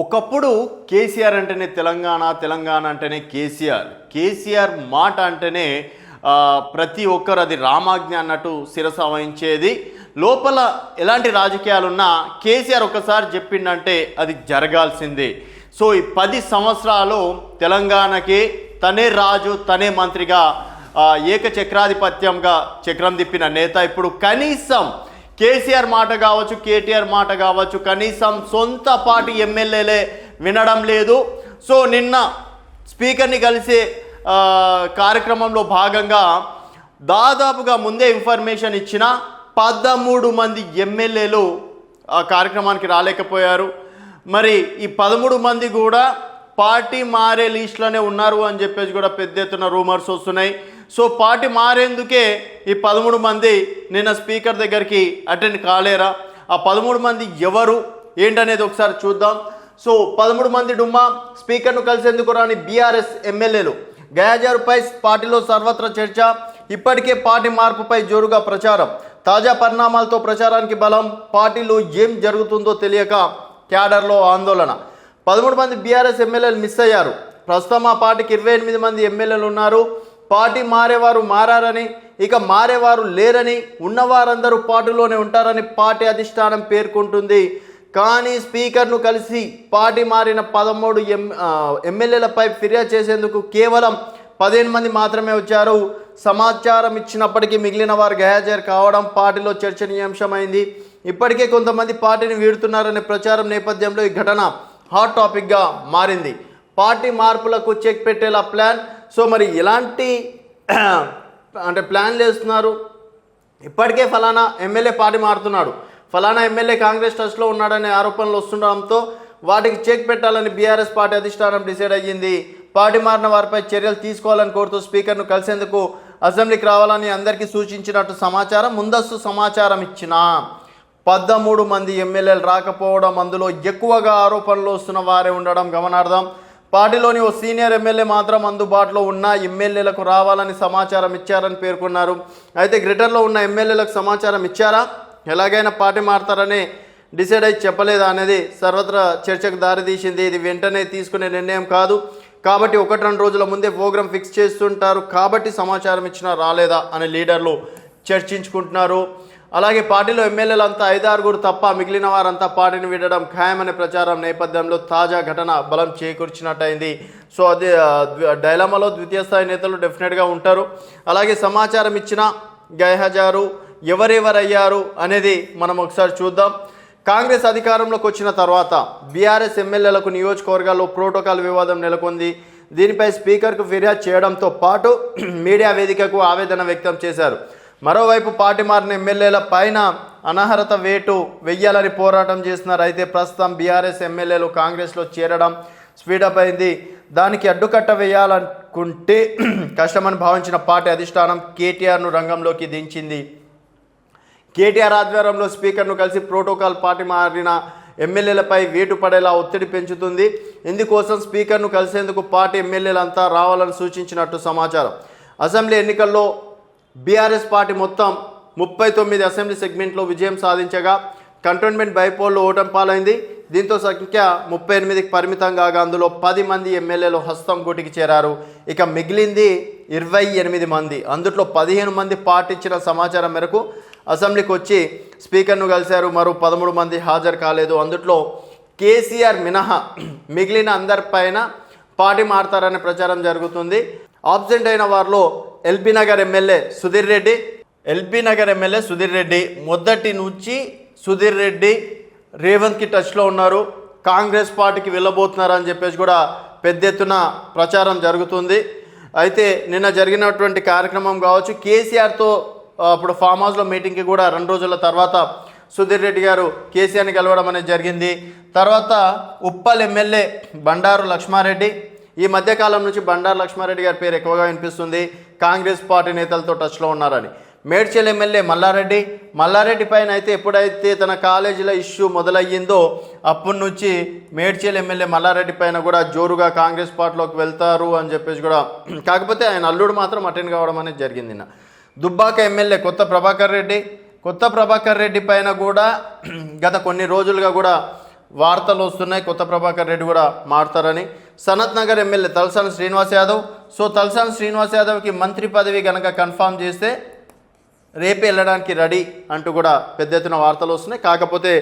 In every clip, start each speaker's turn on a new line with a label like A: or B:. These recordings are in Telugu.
A: ఒకప్పుడు కేసీఆర్ అంటేనే తెలంగాణ తెలంగాణ అంటేనే కేసీఆర్. కేసీఆర్ మాట అంటేనే ప్రతి ఒక్కరు అది రామాజ్ఞ అన్నట్టు శిరస వహించేది. లోపల ఎలాంటి రాజకీయాలున్నా కేసీఆర్ ఒకసారి చెప్పిండంటే అది జరగాల్సిందే. సో ఈ పది సంవత్సరాలు తెలంగాణకి తనే రాజు తనే మంత్రిగా ఏకచక్రాధిపత్యంగా చక్రం తిప్పిన నేత ఇప్పుడు కనీసం కేసీఆర్ మాట కావచ్చు కేటీఆర్ మాట కావచ్చు కనీసం సొంత పార్టీ ఎమ్మెల్యేలే వినడం లేదు. సో నిన్న స్పీకర్ని కలిసే కార్యక్రమంలో భాగంగా దాదాపుగా ముందే ఇన్ఫర్మేషన్ ఇచ్చిన పదమూడు మంది ఎమ్మెల్యేలు ఆ కార్యక్రమానికి రాలేకపోయారు. మరి ఈ పదమూడు మంది కూడా పార్టీ మారే లిస్టులోనే ఉన్నారు అని చెప్పేసి కూడా పెద్ద ఎత్తున రూమర్స్ వస్తున్నాయి. సో పార్టీ మారేందుకే ఈ పదమూడు మంది నిన్న స్పీకర్ దగ్గరికి అటెండ్ కాలేరా? ఆ పదమూడు మంది ఎవరు? ఏంటనేది ఒకసారి చూద్దాం. సో పదమూడు మంది డుమ్మా స్పీకర్ను కలిసేందుకు రాని బీఆర్ఎస్ ఎమ్మెల్యేలు. గయాజారుపై పార్టీలో సర్వత్రా చర్చ ఇప్పటికే పార్టీ మార్పుపై జోరుగా ప్రచారం. తాజా పరిణామాలతో ప్రచారానికి బలం పార్టీలో ఏం జరుగుతుందో తెలియక క్యాడర్లో ఆందోళన. పదమూడు మంది బీఆర్ఎస్ ఎమ్మెల్యేలు మిస్ అయ్యారు. ప్రస్తుతం ఆ పార్టీకి ఇరవై ఎనిమిది మంది ఎమ్మెల్యేలు ఉన్నారు. పార్టీ మారేవారు మారారని ఇక మారేవారు లేరని ఉన్నవారందరూ పార్టీలోనే ఉంటారని పార్టీ అధిష్టానం పేర్కొంటుంది. కానీ స్పీకర్ను కలిసి పార్టీ మారిన పదమూడు ఎం ఎమ్మెల్యేలపై ఫిర్యాదు చేసేందుకు కేవలం పదిహేను మంది మాత్రమే వచ్చారు. సమాచారం ఇచ్చినప్పటికీ మిగిలిన వారు గహాజరు కావడం పార్టీలో చర్చనీయాంశమైంది. ఇప్పటికే కొంతమంది పార్టీని వీడుతున్నారనే ప్రచారం నేపథ్యంలో ఈ ఘటన హాట్ టాపిక్గా మారింది. పార్టీ మార్పులకు చెక్ పెట్టేలా ప్లాన్ సో మరి ఎలాంటి అంటే ప్లాన్లు వేస్తున్నారు ఇప్పటికే ఫలానా ఎమ్మెల్యే పార్టీ మారుతున్నాడు. ఫలానా ఎమ్మెల్యే కాంగ్రెస్ టచ్లో ఉన్నాడనే ఆరోపణలు వస్తుండడంతో వాటికి చెక్ పెట్టాలని బీఆర్ఎస్ పార్టీ అధిష్టానం డిసైడ్ అయ్యింది. పార్టీ మారిన వారిపై చర్యలు తీసుకోవాలని కోరుతూ స్పీకర్ను కలిసేందుకు అసెంబ్లీకి రావాలని అందరికీ సూచించినట్టు సమాచారం ముందస్తు సమాచారం ఇచ్చిన పదమూడు మంది ఎమ్మెల్యేలు రాకపోవడం అందులో ఎక్కువగా ఆరోపణలు వస్తున్న వారే ఉండడం గమనార్థం పార్టీలోని ఓ సీనియర్ ఎమ్మెల్యే మాత్రం అందుబాటులో ఉన్న ఎమ్మెల్యేలకు రావాలని సమాచారం ఇచ్చారని పేర్కొన్నారు. అయితే గ్రేటర్లో ఉన్న ఎమ్మెల్యేలకు సమాచారం ఇచ్చారా? ఎలాగైనా పార్టీ మారతారని డిసైడ్ అయి చెప్పలేదా అనేది సర్వత్రా చర్చకు దారితీసింది ఇది వెంటనే తీసుకునే నిర్ణయం కాదు. కాబట్టి ఒకటి రెండు రోజుల ముందే ప్రోగ్రామ్ ఫిక్స్ చేస్తుంటారు. కాబట్టి సమాచారం ఇచ్చినా రాలేదా అని లీడర్లు చర్చించుకుంటున్నారు. అలాగే పార్టీలో ఎమ్మెల్యేలంతా ఐదారుగురు తప్ప మిగిలిన వారంతా పార్టీని వీడడం ఖాయమనే ప్రచారం నేపథ్యంలో తాజా ఘటన బలం చేకూర్చినట్టయింది. సో అది డైలమాలో ద్వితీయ స్థాయి నేతలు డెఫినెట్గా ఉంటారు. అలాగే సమాచారం ఇచ్చిన గైహజారు ఎవరెవరయ్యారు అనేది మనం ఒకసారి చూద్దాం. కాంగ్రెస్ అధికారంలోకి వచ్చిన తర్వాత బీఆర్ఎస్ ఎమ్మెల్యేలకు నియోజకవర్గాల్లో ప్రోటోకాల్ వివాదం నెలకొంది. దీనిపై స్పీకర్కు ఫిర్యాదు చేయడంతో పాటు మీడియా వేదికకు ఆవేదన వ్యక్తం చేశారు. మరోవైపు పార్టీ మారిన ఎమ్మెల్యేల పైన అనర్హత వేటు వెయ్యాలని పోరాటం చేస్తున్నారు అయితే ప్రస్తుతం బీఆర్ఎస్ ఎమ్మెల్యేలు కాంగ్రెస్లో చేరడం స్పీడప్ అయింది దానికి అడ్డుకట్ట వేయాలనుకుంటే కష్టమని భావించిన పార్టీ అధిష్టానం కేటీఆర్ను రంగంలోకి దించింది. కేటీఆర్ ఆధ్వర్యంలో స్పీకర్ను కలిసి ప్రోటోకాల్ పార్టీ మారిన ఎమ్మెల్యేలపై వేటు పడేలా ఒత్తిడి పెంచుతుంది. ఇందుకోసం స్పీకర్ను కలిసేందుకు పార్టీ ఎమ్మెల్యేలంతా రావాలని సూచించినట్టు సమాచారం. అసెంబ్లీ ఎన్నికల్లో బీఆర్ఎస్ పార్టీ మొత్తం ముప్పై తొమ్మిది అసెంబ్లీ సెగ్మెంట్లో విజయం సాధించగా కంటోన్మెంట్ బైపోల్లో ఓటం పాలైంది. దీంతో సంఖ్య ముప్పై ఎనిమిదికి పరిమితం కాగా అందులో పది మంది ఎమ్మెల్యేలు హస్తం గుటికి చేరారు. ఇక మిగిలింది ఇరవై ఎనిమిది మంది. అందుట్లో పదిహేను మంది పాటించిన సమాచారం మేరకు అసెంబ్లీకి వచ్చి స్పీకర్ను కలిశారు. మరో పదమూడు మంది హాజరు కాలేదు. అందుట్లో కేసీఆర్ మినహా మిగిలిన అందరిపైన పార్టీ మారతారనే ప్రచారం జరుగుతుంది. ఆబ్సెంట్ అయిన వారిలో LB Nagar MLA Sudheer Reddy LB Nagar MLA Sudheer Reddy మొదటి నుంచి సుధీర్ రెడ్డి రేవంత్కి టచ్లో ఉన్నారు. కాంగ్రెస్ పార్టీకి వెళ్ళబోతున్నారు అని చెప్పేసి కూడా పెద్ద ఎత్తున ప్రచారం జరుగుతుంది. అయితే నిన్న జరిగినటువంటి కార్యక్రమం కావచ్చు కేసీఆర్తో అప్పుడు ఫామ్ హౌస్లో మీటింగ్కి కూడా రెండు రోజుల తర్వాత సుధీర్ రెడ్డి గారు కేసీఆర్ని కలవడం అనేది జరిగింది. తర్వాత ఉప్పల్ ఎమ్మెల్యే బండారు లక్ష్మారెడ్డి ఈ మధ్యకాలం నుంచి బండారు లక్ష్మారెడ్డి గారి పేరు ఎక్కువగా వినిపిస్తుంది. కాంగ్రెస్ పార్టీ నేతలతో టచ్లో ఉన్నారని. మేడ్చల్ ఎమ్మెల్యే మల్లారెడ్డి మల్లారెడ్డి పైన అయితే ఎప్పుడైతే తన కాలేజీల ఇష్యూ మొదలయ్యిందో అప్పటి నుంచి మేడ్చల్ ఎమ్మెల్యే మల్లారెడ్డి పైన కూడా జోరుగా కాంగ్రెస్ పార్టీలోకి వెళ్తారు అని చెప్పేసి కూడా. కాకపోతే ఆయన అల్లుడు మాత్రం అటెండ్ కావడం అనేది జరిగింది నిన్న. దుబ్బాక ఎమ్మెల్యే కొత్త ప్రభాకర్ రెడ్డి కొత్త ప్రభాకర్ రెడ్డి పైన కూడా గత కొన్ని రోజులుగా కూడా వార్తలు వస్తున్నాయి. కొత్త ప్రభాకర్ రెడ్డి కూడా మారుతారని. సనత్ నగర్ ఎమ్మెల్యే తలసాని శ్రీనివాస్ యాదవ్. సో తలసాని శ్రీనివాస్ యాదవ్కి మంత్రి పదవి కనుక కన్ఫామ్ చేస్తే రేపే వెళ్ళడానికి రెడీ అంటూ కూడా పెద్ద ఎత్తున వార్తలు వస్తున్నాయి. కాకపోతే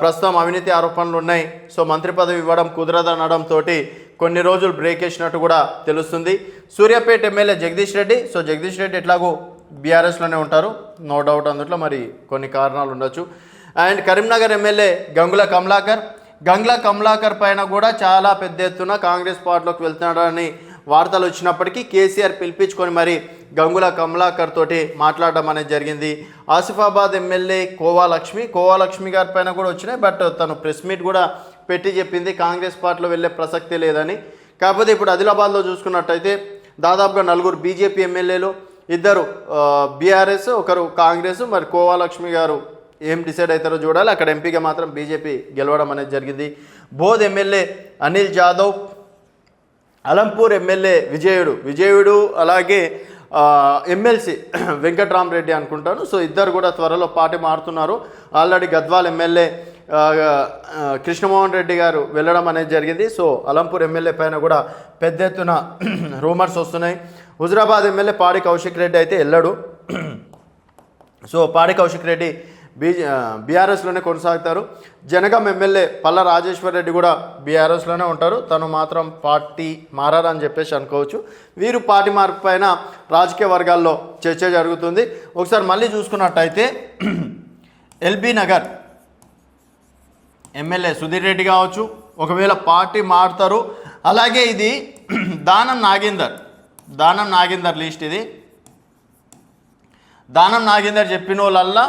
A: ప్రస్తుతం అవినీతి ఆరోపణలు ఉన్నాయి. సో మంత్రి పదవి ఇవ్వడం కుదరదనడంతో కొన్ని రోజులు బ్రేక్ వేసినట్టు కూడా తెలుస్తుంది. సూర్యాపేట ఎమ్మెల్యే జగదీష్ రెడ్డి. సో జగదీష్ రెడ్డి ఎట్లాగో బీఆర్ఎస్లోనే ఉంటారు. నో డౌట్ అందుట్లో మరి కొన్ని కారణాలు ఉండొచ్చు. And Karimnagar MLA Gangula Kamalakar. గంగ్లా Kamalakar పైన కూడా చాలా పెద్ద ఎత్తున కాంగ్రెస్ పార్టీలోకి వెళ్తున్నాడని వార్తలు వచ్చినప్పటికీ కేసీఆర్ పిలిపించుకొని మరి గంగుల కమలాకర్ తోటి మాట్లాడడం అనేది జరిగింది. ఆసిఫాబాద్ ఎమ్మెల్యే కోవాలక్ష్మి కోవాలక్ష్మి గారి పైన కూడా వచ్చినాయి బట్ తను ప్రెస్ మీట్ కూడా పెట్టి చెప్పింది కాంగ్రెస్ పార్టీలో వెళ్ళే ప్రసక్తి లేదని. కాకపోతే ఇప్పుడు ఆదిలాబాద్లో చూసుకున్నట్టయితే దాదాపుగా నలుగురు బీజేపీ ఎమ్మెల్యేలు ఇద్దరు బీఆర్ఎస్ ఒకరు కాంగ్రెస్ మరి కోవాలక్ష్మి గారు ఏం డిసైడ్ అవుతారో చూడాలి. అక్కడ ఎంపీగా మాత్రం బీజేపీ గెలవడం అనేది జరిగింది. Boath MLA Anil Jadhav Alampur MLA Vijayudu. విజయుడు అలాగే ఎమ్మెల్సీ వెంకట్రామరెడ్డి అనుకుంటాను. సో ఇద్దరు కూడా త్వరలో పార్టీ మారుతున్నారు. ఆల్రెడీ గద్వాల్ ఎమ్మెల్యే కృష్ణమోహన్ రెడ్డి గారు వెళ్ళడం అనేది జరిగింది. సో అలంపూర్ ఎమ్మెల్యే పైన కూడా పెద్ద ఎత్తున రూమర్స్ వస్తున్నాయి. హుజరాబాద్ ఎమ్మెల్యే పాడి కౌశిక్ రెడ్డి అయితే వెళ్ళాడు సో పాడి కౌశిక్ రెడ్డి బీజే బీఆర్ఎస్లోనే కొనసాగుతారు. జనగం ఎమ్మెల్యే పల్ల రాజేశ్వర్ రెడ్డి కూడా బీఆర్ఎస్లోనే ఉంటారు. తను మాత్రం పార్టీ మారారని చెప్పేసి అనుకోవచ్చు. వీరు పార్టీ మార్పు పైన రాజకీయ వర్గాల్లో చర్చ జరుగుతుంది. ఒకసారి మళ్ళీ చూసుకున్నట్టయితే ఎల్బీ నగర్ ఎమ్మెల్యే సుధీర్ రెడ్డి కావచ్చు. ఒకవేళ పార్టీ మారుతారు. అలాగే ఇది దానం నాగేందర్. దానం నాగేందర్ లిస్ట్ ఇది. దానం నాగేందర్ చెప్పిన వాళ్ళల్లా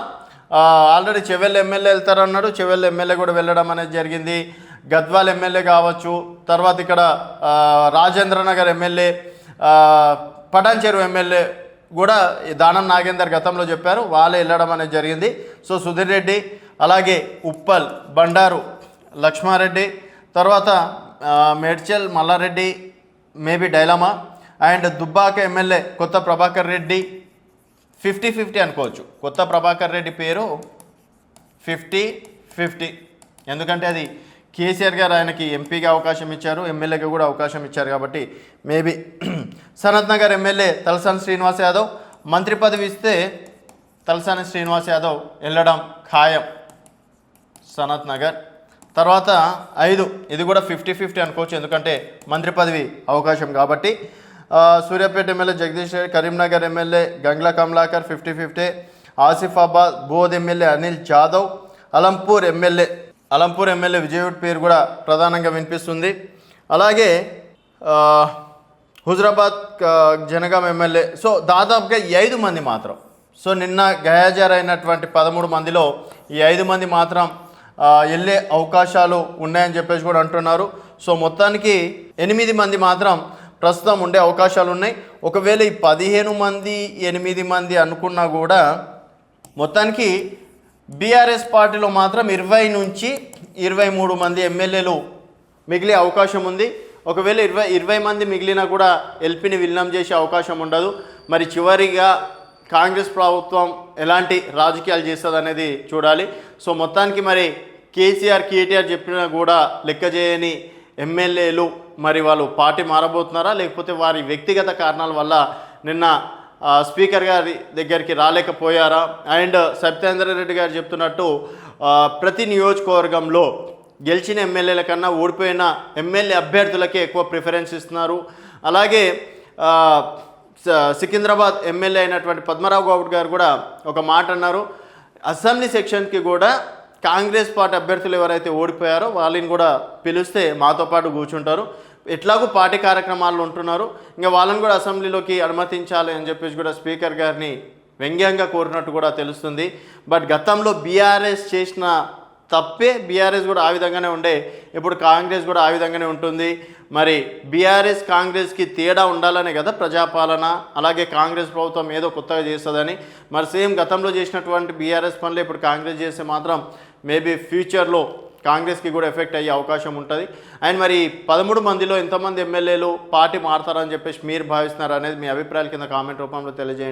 A: ఆల్రెడీ చెవెల్ ఎమ్మెల్యే వెళ్తారన్నాడు చెవెల్ ఎమ్మెల్యే కూడా వెళ్ళడం అనేది జరిగింది. గద్వాల్ ఎమ్మెల్యే కావచ్చు తర్వాత ఇక్కడ రాజేంద్రనగర్ రాజేంద్ర నగర్ ఎమ్మెల్యే ఆ, పటాన్ చెరువు ఎమ్మెల్యే కూడా ఈ దానం నాగేందర్ గతంలో చెప్పారు. వాళ్ళే వెళ్ళడం అనేది జరిగింది. సో సుధీర్ రెడ్డి అలాగే ఉప్పల్ బండారు లక్ష్మారెడ్డి తర్వాత Medchal Malla Reddy maybe dilemma and Dubbaka MLA Kotha Prabhakar Reddy fifty fifty అనుకోవచ్చు. కొత్త ప్రభాకర్ రెడ్డి పేరు ఫిఫ్టీ ఫిఫ్టీ. ఎందుకంటే అది కేసీఆర్ గారు ఆయనకి ఎంపీగా అవకాశం ఇచ్చారు ఎమ్మెల్యేకి కూడా అవకాశం ఇచ్చారు కాబట్టి మేబీ సనత్ నగర్ ఎమ్మెల్యే తలసాని శ్రీనివాస్ యాదవ్ మంత్రి పదవి ఇస్తే తలసాని శ్రీనివాస్ యాదవ్ వెళ్ళడం ఖాయం. సనత్ నగర్. తర్వాత ఐదు ఇది కూడా ఫిఫ్టీ ఫిఫ్టీ అనుకోవచ్చు ఎందుకంటే మంత్రి పదవి అవకాశం కాబట్టి Suryapet MLA Jagadish Reddy Karimnagar MLA Gangula Kamalakar fifty fifty Asifabad Boath MLA Anil Jadhav Alampur MLA Alampur MLA Vijayudu పేరు కూడా ప్రధానంగా వినిపిస్తుంది. అలాగే హుజరాబాద్ జనగాం ఎమ్మెల్యే సో దాదాపుగా ఈ ఐదు మంది మాత్రం సో నిన్న గయాజారైనటువంటి పదమూడు మందిలో ఈ ఐదు మంది మాత్రం వెళ్ళే అవకాశాలు ఉన్నాయని చెప్పేసి కూడా అంటున్నారు. సో మొత్తానికి ఎనిమిది మంది మాత్రం ప్రస్తుతం ఉండే అవకాశాలు ఉన్నాయి ఒకవేళ ఈ పదిహేను మంది ఎనిమిది మంది అనుకున్నా కూడా మొత్తానికి బీఆర్ఎస్ పార్టీలో మాత్రం ఇరవై నుంచి ఇరవై మూడు మంది ఎమ్మెల్యేలు మిగిలే అవకాశం ఉంది. ఒకవేళ ఇరవై ఇరవై మంది మిగిలినా కూడా ఎల్పిని విలీనం చేసే అవకాశం ఉండదు. మరి చివరిగా కాంగ్రెస్ ప్రభుత్వం ఎలాంటి రాజకీయాలు చేస్తుంది అనేది చూడాలి. సో మొత్తానికి మరి కేసీఆర్ కేటీఆర్ చెప్పినా కూడా లెక్క చేయని ఎమ్మెల్యేలు మరి వాళ్ళు పార్టీ మారబోతున్నారా? లేకపోతే వారి వ్యక్తిగత కారణాల వల్ల నిన్న స్పీకర్ గారి దగ్గరికి రాలేకపోయారా? అండ్ సత్యేంద్ర రెడ్డి గారు చెప్తున్నట్టు ప్రతి నియోజకవర్గంలో గెలిచిన ఎమ్మెల్యేల కన్నా ఓడిపోయిన ఎమ్మెల్యే అభ్యర్థులకే ఎక్కువ ప్రిఫరెన్స్ ఇస్తున్నారు. అలాగే స- సికింద్రాబాద్ ఎమ్మెల్యే అయినటువంటి పద్మరావు గౌడ్ గారు కూడా ఒక మాట అన్నారు. అసెంబ్లీ సెక్షన్కి కూడా కాంగ్రెస్ పార్టీ అభ్యర్థులు ఎవరైతే ఓడిపోయారో వాళ్ళని కూడా పిలిస్తే మాతో పాటు కూర్చుంటారు. ఎట్లాగూ పార్టీ కార్యక్రమాల్లో ఉంటున్నారు. ఇంకా వాళ్ళని కూడా అసెంబ్లీలోకి అనుమతించాలి అని చెప్పేసి కూడా స్పీకర్ గారిని వ్యంగ్యంగా కోరినట్టు కూడా తెలుస్తుంది. బట్ గతంలో బీఆర్ఎస్ చేసిన తప్పే బీఆర్ఎస్ కూడా ఆ విధంగానే ఉండే. ఇప్పుడు కాంగ్రెస్ కూడా ఆ విధంగానే ఉంటుంది. మరి బీఆర్ఎస్ కాంగ్రెస్కి తేడా ఉండాలనే కదా ప్రజాపాలన. అలాగే కాంగ్రెస్ ప్రభుత్వం ఏదో కొత్తగా చేస్తుందని. మరి సేమ్ గతంలో చేసినటువంటి బీఆర్ఎస్ పనులు ఇప్పుడు కాంగ్రెస్ చేస్తే మాత్రం మేబీ ఫ్యూచర్లో కాంగ్రెస్కి కూడా ఎఫెక్ట్ అయ్యే అవకాశం ఉంటుంది. అండ్ మరి పదమూడు మందిలో ఎంతమంది ఎమ్మెల్యేలు పార్టీ మారుతారని చెప్పేసి మీరు భావిస్తున్నారు అనేది మీ అభిప్రాయాల కింద కామెంట్ రూపంలో తెలియజేయండి.